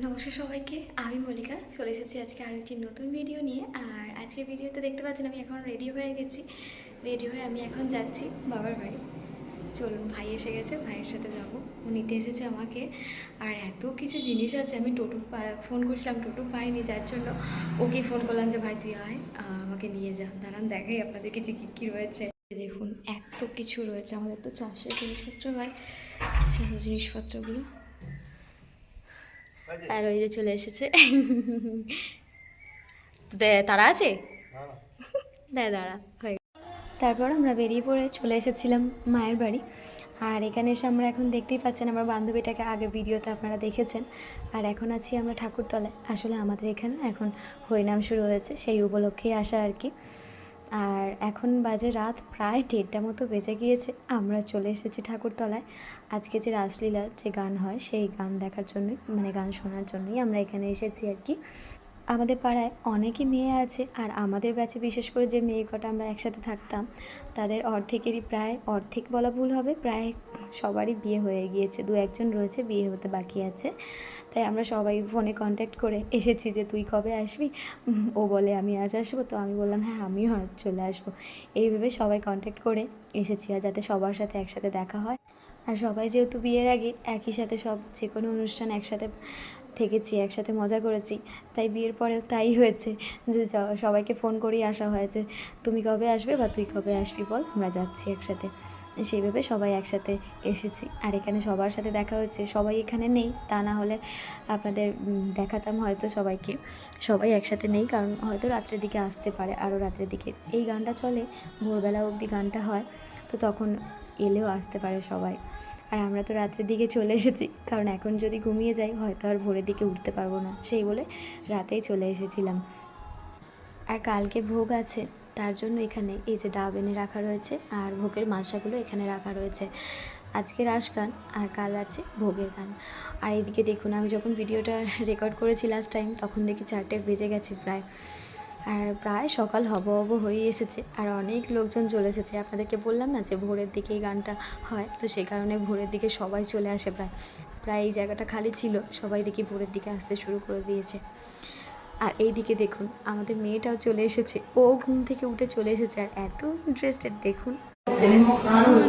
নমস্কার সবাইকে, আমি মল্লিকা। চলে এসেছি আজকে আরও একটি নতুন ভিডিও নিয়ে। আর আজকের ভিডিওতে দেখতে পাচ্ছেন, আমি এখন রেডি হয়ে গেছি। রেডি হয়ে আমি এখন যাচ্ছি বাবার বাড়ি। চলুন, ভাই এসে গেছে, ভাইয়ের সাথে যাব। নিতে এসেছে আমাকে। আর এত কিছু জিনিস আছে, আমি টোটো ফোন করছিলাম টোটো পাইনি, যার জন্য ওকে ফোন করলাম যে, ভাই, তুই আয় আমাকে নিয়ে যা। দাঁড়ান, দেখাই আপনাদেরকে যে কী কী রয়েছে। দেখুন, এত কিছু রয়েছে, আমাদের তো চাষের জিনিসপত্র হয় সেই জিনিসপত্রগুলো। আর ওই যে চলে এসেছে। দে- তারা আছে? দাঁড়া। হয়ে তারপর আমরা বেরিয়ে পড়ে চলে এসেছিলাম মায়ের বাড়ি। আর এখানে এসে আমরা এখন দেখতেই পাচ্ছেন আমার বান্ধবীটাকে আগে ভিডিওতে আপনারা দেখেছেন। আর এখন আছি আমরা ঠাকুরতলায়। আসলে আমাদের এখানে এখন হরিনাম শুরু হয়েছে সেই উপলক্ষেই আসা আর কি। আর এখন বাজে রাত, প্রায় দেড়টা মতো বেজে গিয়েছে। আমরা চলে এসেছি ঠাকুরতলায়। আজকে যে রাসলীলা যে গান হয়, সেই গান দেখার জন্যই মানে গান শোনার জন্যই আমরা এখানে এসেছি আর কি। আমাদের পাড়ায় অনেকই মেয়ে আছে আর আমাদের ব্যাচে বিশেষ করে যে মেয়ে কটা আমরা একসাথে থাকতাম, তাদের অর্ধেকেরই প্রায় অর্ধেক বলা ভুল হবে, প্রায় সবারই বিয়ে হয়ে গিয়েছে, দু একজন রয়েছে, বিয়ে হতে বাকি আছে। তাই আমরা সবাই ফোনে কন্ট্যাক্ট করে এসেছি যে, তুই কবে আসবি? ও বলে, আমি আজ আসব। তো আমি বললাম হ্যাঁ আমিও আজ চলে আসব। এইভাবে সবাই কন্ট্যাক্ট করে এসেছি আর যাতে সবার সাথে একসাথে দেখা হয়। আর সবাই যেহেতু বিয়ের আগে একই সাথে সব যে কোনো অনুষ্ঠান একসাথে থেকেছি, একসাথে মজা করেছি। তাই বিয়ের পরেও তাই হয়েছে যে সবাইকে ফোন করেই আসা হয়েছে। তুমি কবে আসবে বা তুই কবে আসবি বল, আমরা যাচ্ছি একসাথে। সেইভাবে সবাই একসাথে এসেছি। আর এখানে সবার সাথে দেখা হচ্ছে সবাই এখানে নেই, তা না হলে আপনাদের দেখাতাম হয়তো সবাইকে। সবাই একসাথে নেই, কারণ হয়তো রাত্রের দিকে আসতে পারে, আরও রাত্রের দিকে। এই গানটা চলে, ভোরবেলা অবধি গানটা হয়, তো তখন এলেও আসতে পারে সবাই। আর আমরা তো রাত্রের দিকে চলে এসেছি। কারণ এখন যদি ঘুমিয়ে যাই, হয়তো আর ভোরের দিকে উঠতে পারব না। সেই বলে রাতেই চলে এসেছিলাম। আর কালকে ভোগ আছে, তার জন্য এখানে এই যে ডাব এনে রাখা রয়েছে আর ভোগের মালসাগুলো এখানে রাখা রয়েছে। আজকে রাস গান আর কাল আছে ভোগের গান। আর এদিকে দেখুন, আমি যখন ভিডিওটা রেকর্ড করেছি লাস্ট টাইম তখন দেখি চারটে বেজে গেছে প্রায়। আর প্রায় সকাল হব হব হয়ে এসেছে আর অনেক লোকজন চলে এসেছে। আপনাদেরকে বললাম না যে ভোরের দিকে এই গানটা হয় তো সেই কারণে ভোরের দিকে সবাই চলে আসে প্রায়। প্রায় এই জায়গাটা খালি ছিল সবাই দেখি ভোরের দিকে আসতে শুরু করে দিয়েছে। আর এই দিকে দেখুন আমাদের মেয়েটাও চলে এসেছে। ও ঘুম থেকে উঠে চলে এসেছে আর এত ইন্টারেস্টেড দেখুন।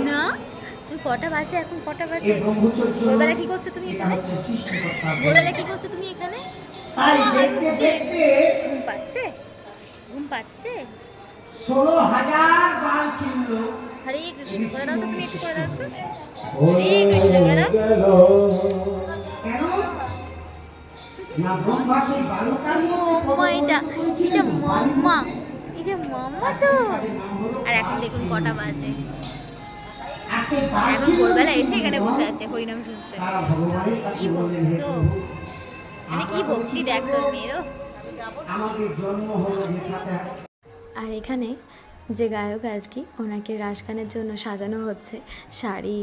না তুমি কটা বাজে এখন? কটা বাজে? ভোরবেলা কি করছ তুমি এখানে? ভোরবেলা কি করছ তুমি এখানে? ঘুম পাচ্ছে? ঘুম পাচ্ছে? হরে কৃষ্ণ করে দাও তো তুমি একটু করে দাও হরে কৃষ্ণ করে দাও। আর এখন দেখুন কটা বাজে। এখন ভোরবেলা এসে এখানে বসে আছে হরিনাম শুনছে। কি ভক্ত? মানে কি ভক্তি দেখ তোর মেয়েরও। আর এখানে যে গায়ক আর কি ওনাকে রাস গানের জন্য সাজানো হচ্ছে। শাড়ি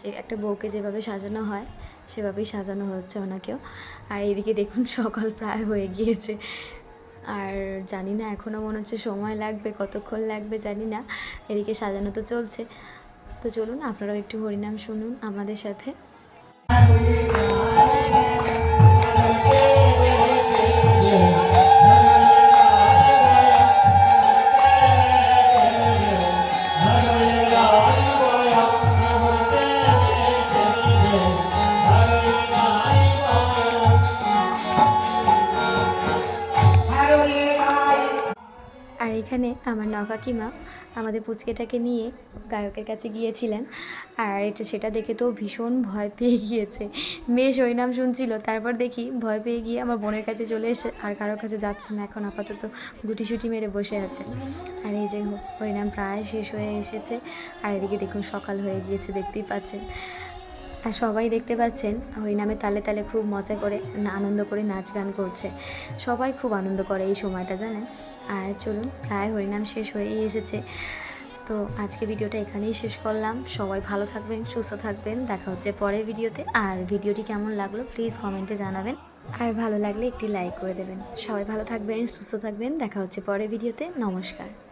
যে একটা বউকে যেভাবে সাজানো হয় সেভাবেই সাজানো হচ্ছে ওনাকেও। আর এদিকে দেখুন সকাল প্রায় হয়ে গিয়েছে। আর জানি না এখনও মনে হচ্ছে সময় লাগবে কতক্ষণ লাগবে জানি না। এদিকে সাজানো তো চলছে। তো চলুন আপনারাও একটু হরিনাম শুনুন আমাদের সাথে। এখানে আমার নকাকিমা আমাদের পুচকেটাকে নিয়ে গায়কের কাছে গিয়েছিলেন। আর এটা সেটা দেখে তো ভীষণ ভয় পেয়ে গিয়েছে। মেয়ে হরিনাম শুনছিল, তারপর দেখি ভয় পেয়ে গিয়ে আমার বোনের কাছে চলে এসে আর কারোর কাছে যাচ্ছে না, এখন আপাতত গুটিসুটি মেরে বসে আছে। আর এই যে হরিনাম প্রায় শেষ হয়ে এসেছে, আর এদিকে দেখুন সকাল হয়ে গিয়েছে, দেখতেই পাচ্ছেন। আর সবাই দেখতে পাচ্ছেন হরিনামে তালে তালে খুব মজা করে আনন্দ করে নাচ গান করছে। সবাই খুব আনন্দ করে এই সময়টা, জানেন? আর চলুন, প্রায় হরিনাম শেষ হয়েই এসেছে। তো আজকে ভিডিওটা এখানেই শেষ করলাম। সবাই ভালো থাকবেন, সুস্থ থাকবেন। দেখা হচ্ছে পরের ভিডিওতে। আর ভিডিওটি কেমন লাগল প্লিজ কমেন্টে জানাবেন। আর ভালো লাগলে একটি লাইক করে দেবেন। সবাই ভালো থাকবেন, সুস্থ থাকবেন। দেখা হচ্ছে পরের ভিডিওতে। নমস্কার।